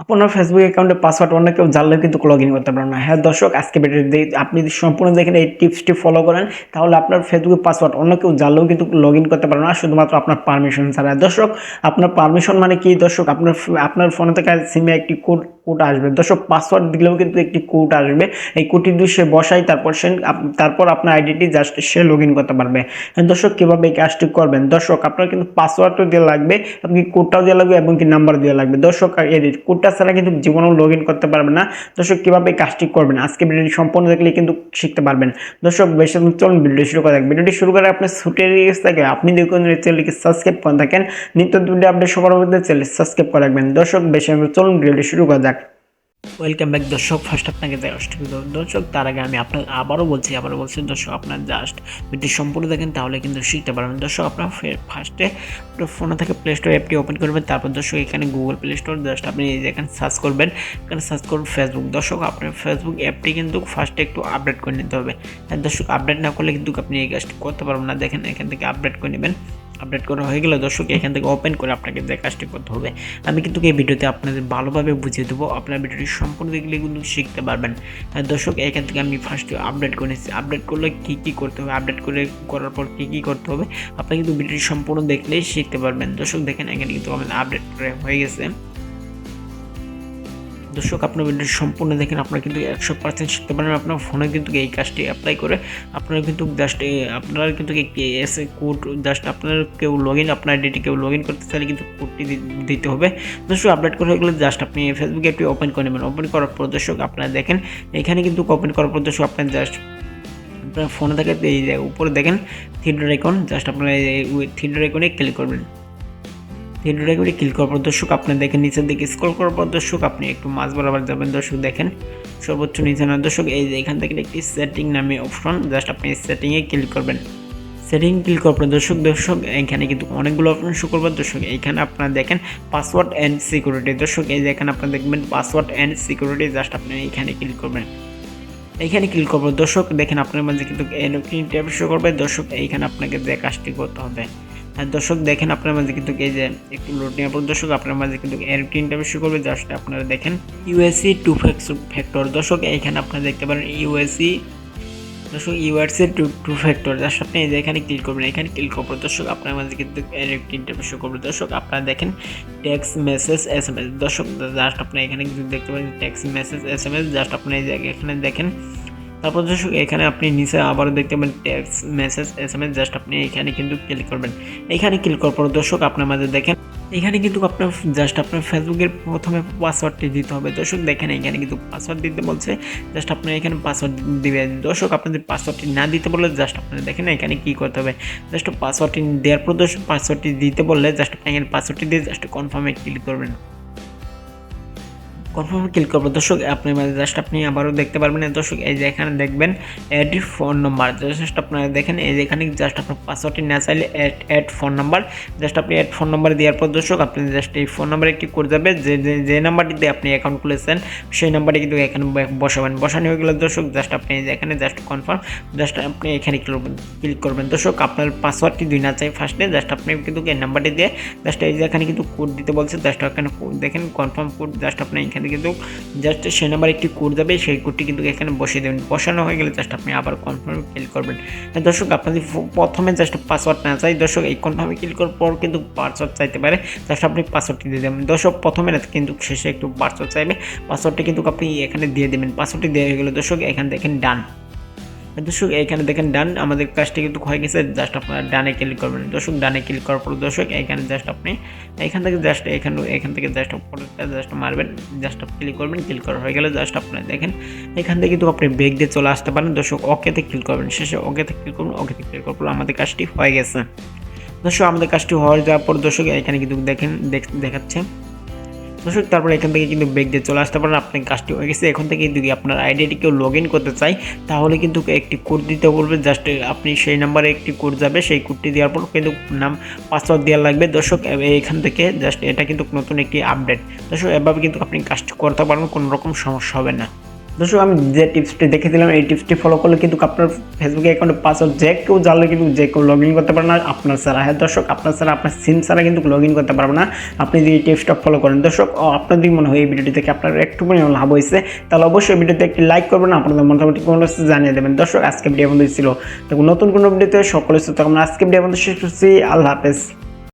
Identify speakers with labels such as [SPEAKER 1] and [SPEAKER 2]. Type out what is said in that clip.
[SPEAKER 1] আপনার ফেসবুক অ্যাকাউন্টে পাসওয়ার্ড অন্য কেউ জানলেও কিন্তু লগ ইন করতে পারবেন না। হ্যাঁ দর্শক আজকে ভিডিওতে আপনি যদি সম্পূর্ণ দেখেন এই টিপসটি ফলো করেন তাহলে আপনার ফেসবুক পাসওয়ার্ড অন্য কেউ জানলেও কিন্তু লগ ইন করতে পারবেন না শুধুমাত্র আপনার পারমিশন ছাড়া। দর্শক আপনার পারমিশন মানে কি? দর্শক আপনার আপনার ফোনে থেকে সিমে একটি কোড কোড আসবে। দর্শক পাসওয়ার্ড দিলেও কিন্তু একটি কোড আসবে। এই কোডটি দিয়ে সে বসাই তারপর সে তারপর আপনার আইডিটি জাস্ট সে লগ ইন করতে পারবে। হ্যাঁ, দর্শক কীভাবে এই কাজটি করবেন? দর্শক আপনার কিন্তু পাসওয়ার্ডও দেওয়া লাগবে আপনি কোডটাও দেওয়া লাগবে এবং কি নাম্বার দেওয়া লাগবে। দর্শক এর কোডটা ছাড়া কিন্তু জীবনেও লগ ইন করতে পারবেন না। দর্শক, কীভাবে কাজটি করবেন? আজকে ভিডিওটি সম্পূর্ণ দেখলে কিন্তু শিখতে পারবেন। দর্শক, বেশি চলুন, ভিডিওটি শুরু করা ভিডিওটি শুরু করে আপনি ছুটের থাকে আপনি দেখুন চ্যানেলকে সাবস্ক্রাইব করে থাকেন, নিত্য ভিডিও আপডেট সবার মধ্যে চ্যানেল সাবস্ক্রাইব করে রাখবেন। দর্শক, বেশি চলুন, ভিডিওটি শুরু করা যাক। ওয়েলকাম ব্যাক দর্শক। ফার্স্ট আপনাকে জাস্ট দর্শক, তার আগে আমি আপনার আবারও বলছি আবারও বলছি, দর্শক, আপনার জাস্ট ভিডিও সম্পূর্ণ দেখেন, তাহলে কিন্তু শিখতে পারবেন। দর্শক, আপনার ফার্স্টে ফোনে থেকে প্লে স্টোর অ্যাপটি ওপেন করবেন, তারপর দর্শক, এখানে গুগল প্লে স্টোর জাস্ট আপনি এখানে সার্চ করবেন, এখানে সার্চ করুন ফেসবুক দর্শক, আপনার ফেসবুক অ্যাপটি কিন্তু ফার্স্টে একটু আপডেট করে নিতে হবে। আর দর্শক আপডেট না করলে কিন্তু আপনি এই কাজটি করতে পারবেন না। দেখেন, এখান থেকে আপডেট করে নেবেন। আপডেট করা হয়ে গেলে দর্শক এখান থেকে ওপেন করে আপনাকে যে কাজটি করতে হবে। আমি কিন্তু এই ভিডিওতে আপনাদের ভালোভাবে বুঝিয়ে দেবো, আপনার ভিডিওটি সম্পূর্ণ দেখলে কিন্তু শিখতে পারবেন। তাই দর্শক, এখান থেকে আমি ফার্স্ট আপডেট করে নিচ্ছি। আপডেট করলে কী কী করতে হবে? আপডেট করে করার পর কী কী করতে হবে? আপনি কিন্তু ভিডিওটি সম্পূর্ণ দেখলেই শিখতে পারবেন। দর্শক, দেখেন এখানে কিন্তু আমাদের আপডেট করে হয়ে গেছে। দর্শক, আপনার ভিডিও সম্পূর্ণ দেখেন, আপনারা কিন্তু একশো পার্সেন্ট শিখতে পারেন আপনার ফোনে কিন্তু এই কাজটি অ্যাপ্লাই করে আপনারা কিন্তু জাস্ট আপনারা কিন্তু একটি এস কোড জাস্ট আপনার কেউ লগ ইন আপনার আইডিটি কেউ লগ ইন করতে চাইলে কিন্তু কোডটি দিতে হবে। দর্শক আপডেট করে গেলে জাস্ট আপনি ফেসবুক অ্যাপটি ওপেন করে নেবেন। ওপেন করার পর দর্শক, আপনারা দেখেন, এখানে কিন্তু ওপেন করার পর দর্শক, আপনার জাস্ট আপনার ফোনে থাকে উপরে দেখেন, থিয়েটার আইকন জাস্ট আপনারা এই থিয়েটার আইকনে ক্লিক করবেন। থিয়েটার আইকনে ক্লিক করার পর দর্শক আপনি দেখেন, নিচের দিকে স্ক্রল করার পর দর্শক, আপনি একটু মাঝ বরাবর যাবেন, দর্শক দেখেন। সর্বোচ্চ নিচে না, দর্শক, এই যে এখান থেকে একটি সেটিং নামে অপশন জাস্ট আপনি সেটিংয়ে ক্লিক করবেন। সেটিং ক্লিক করার পর দর্শক দর্শক, এখানে কিন্তু অনেকগুলো অপশন শো করবে দর্শক। এখানে আপনারা দেখেন পাসওয়ার্ড অ্যান্ড সিকিউরিটি দর্শক, এই যে এখানে আপনারা দেখবেন পাসওয়ার্ড অ্যান্ড সিকিউরিটি জাস্ট আপনি এখানে ক্লিক করবেন। এইখানে ক্লিক করব দর্শক, দেখেন আপনার মাঝে কিন্তু এনওকিং ট্যাব শো করবে। দর্শক, এইখানে আপনাকে যে কাজটি করতে হবে। দর্শক দেখেন আপনার মাঝে কিন্তু এই যে একটু লোড নেওয়ার পর, দর্শক আপনার মাঝে কিন্তু এনওকিং ট্যাব শো করবে। জাস্ট আপনারা দেখেন ইউএসসি টু ফ্যাক্টর দর্শক, এইখানে আপনারা দেখতে পারেন ইউএসসি দর্শক URC two two factor just আপনি এখানে ক্লিক করবেন, এখানে ক্লিক করব দর্শক আপনার মাঝে কিন্তু একটি ইন্টারভিউ করবে। দর্শক, আপনারা দেখেন text message S M S দর্শক জাস্ট আপনি এখানে কিন্তু দেখতে পারেন text message S M S just আপনি এখানে দেখেন তারপর দর্শক, এখানে আপনি নিচে আবারও দেখতে পাবেন text message S M S just আপনি এখানে কিন্তু ক্লিক করবেন। এখানে ক্লিক করার পর দর্শক, আপনার মাঝে দেখেন, এখানে কিন্তু আপনার জাস্ট আপনার ফেসবুকের প্রথমে পাসওয়ার্ডটি দিতে হবে। দর্শক, দেখেন এখানে কিন্তু পাসওয়ার্ড দিতে বলছে জাস্ট আপনার এখানে পাসওয়ার্ড দিবেন। দর্শক, আপনাদের পাসওয়ার্ডটি না দিতে বললে জাস্ট আপনারা দেখেন এখানে কী করতে হবে। জাস্ট পাসওয়ার্ডটি দেওয়ার পর দর্শক পাসওয়ার্ডটি দিতে বললে জাস্ট আপনি এখানে পাসওয়ার্ডটি দিয়ে জাস্ট কনফার্মে ক্লিক করবেন। কনফার্মে ক্লিক করব। দর্শক, আপনি জাস্ট আপনি আবারও দেখতে পারবেন। দর্শক, এই যে এখানে দেখবেন অ্যাড ফোন নাম্বার জাস্ট আপনারা দেখেন, এই যে এখানে জাস্ট আপনার পাসওয়ার্ডটি না চাইলে add add phone number just আপনি অ্যাড ফোন নাম্বার দেওয়ার পর দর্শক, আপনি জাস্ট এই ফোন নাম্বারে ক্লিক করে যাবে যে যে নাম্বারটিতে আপনি অ্যাকাউন্ট খুলেছেন, সেই নাম্বারটি কিন্তু এখানে বসাবেন। বসানো হয়ে গেলে দর্শক জাস্ট আপনি এই যে এখানে জাস্ট কনফার্ম জাস্ট আপনি এখানে ক্লিক করবেন দর্শক, আপনার পাসওয়ার্ডটি দুই না চাই ফার্স্টে জাস্ট আপনি কিন্তু এই নাম্বারটি দিয়ে জাস্ট এই যে এখানে কিন্তু কোড দিতে বলছে জাস্ট এখানে দেখেন কনফার্ম কোড জাস্ট আপনি এখানে কিন্তু জাস্ট সে নাম্বার একটি কোড যাবে, সেই কোডটি কিন্তু এখানে বসিয়ে দেবেন। বসানো হয়ে গেলে জাস্ট আপনি আবার কনফার্মে ক্লিক করবেন। দর্শক আপনাদের প্রথমে জাস্ট পাসওয়ার্ড না চাই, দর্শক, এই কনফার্মে ক্লিক করার পর কিন্তু পাসওয়ার্ড চাইতে পারে। জাস্ট আপনি পাসওয়ার্ডটি দিয়ে দেবেন। দর্শক, প্রথমে না কিন্তু শেষে একটু পাসওয়ার্ড চাইবে। পাসওয়ার্ডটি কিন্তু আপনি এখানে দিয়ে দেবেন। পাসওয়ার্ডটি দেওয়া হয়ে গেলে দর্শক, এখান থেকে ডান দর্শক, এখানে দেখেন ডান, আমাদের কাজটি কিন্তু হয়ে গেছে জাস্ট আপনারা ডানে ক্লিক করবেন। দর্শক, ডানে ক্লিক করার পর দর্শক, এখানে জাস্ট আপনি, এখান থেকে জাস্ট এখানে, এখান থেকে জাস্ট উপরটা জাস্ট মারবেন জাস্ট ক্লিক করবেন ক্লিক করা হয়ে গেলে জাস্ট আপনারা দেখেন, এখান থেকে কিন্তু আপনি বেগ দিয়ে চলে আসতে পারেন। দর্শক ওকেতে ক্লিক করবেন, শেষে ওকেতে ক্লিক করুন ওকেতে ক্লিক করার পর আমাদের কাজটি হয়ে গেছে। দর্শক, আমাদের কাজটি হয়ে যাওয়ার পর দর্শক, এখানে কিন্তু দেখেন, দেখ- দেখাচ্ছে। দর্শক, তারপরে এখান থেকে কিন্তু ব্রেক দিয়ে চলে আসতে পারেন। আপনার কাজটি হয়ে গেছে। এখন থেকে যদি আপনার আইডিটি কেউ লগ ইন করতে চাই তাহলে কিন্তু একটি কোড দিতে বলবে। জাস্ট আপনি সেই নাম্বারে একটি কোড যাবে। সেই কোডটি দেওয়ার পর কিন্তু নাম পাসওয়ার্ড দেওয়া লাগবে। দর্শক এখান থেকে জাস্ট এটা কিন্তু নতুন একটি আপডেট দর্শক, এভাবে কিন্তু আপনি কাজটি করতে পারবেন। কোনো রকম সমস্যা হবে না। দর্শক আমি যে টিপসটি দেখে দিলাম এই টিপসটি ফলো করলে কিন্তু আপনার ফেসবুক অ্যাকাউন্টে পাসওয়ার্ড যে কেউ জানলে কিন্তু যে কেউ লগ ইন করতে পারে না, আপনার ছাড়া। হ্যাঁ দর্শক, আপনার ছাড়া, আপনার সিম ছাড়া কিন্তু লগ ইন করতে পারবে না। আপনি যদি এই টিপসটা ফলো করেন, দর্শক আপনার যদি মনে হয় এই ভিডিওটি থেকে আপনার একটু পরিমাণ লাভ হয়েছে, তাহলে অবশ্যই ভিডিওতে একটি লাইক করবেন, আপনাদের মোটামুটি কোনো জানিয়ে দেবেন। দর্শক, আজকে ভিডিও বন্ধু ছিল। দেখুন, নতুন কোনো ভিডিওতে সকলের সাথে আমরা আজকে ভিডিও বন্ধু শেষ করছি। আল্লাহ হাফেজ।